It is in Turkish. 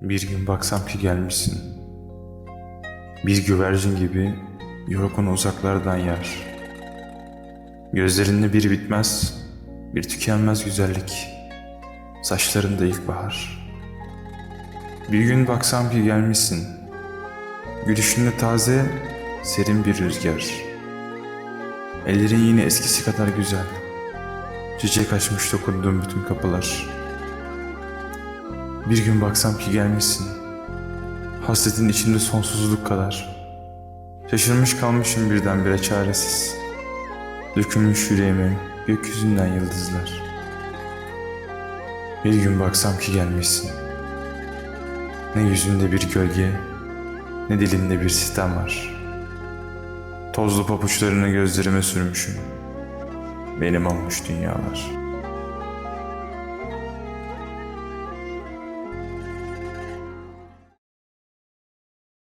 Bir gün baksam ki gelmişsin. Bir güvercin gibi yorgun uzaklardan yer. Gözlerinde bir bitmez, bir tükenmez güzellik. Saçlarında ilkbahar. Bir gün baksam ki gelmişsin. Gülüşünde taze, serin bir rüzgar. Ellerin yine eskisi kadar güzel. Çiçek açmış dokunduğum bütün kapılar. Bir gün baksam ki gelmişsin. Hasretin içinde sonsuzluk kadar. Şaşırmış kalmışım birdenbire çaresiz. Dökülmüş yüreğime gökyüzünden yıldızlar. Bir gün baksam ki gelmişsin. Ne yüzünde bir gölge, ne dilinde bir sitem var. Tozlu papuçlarını gözlerime sürmüşüm. Benim olmuş dünyalar.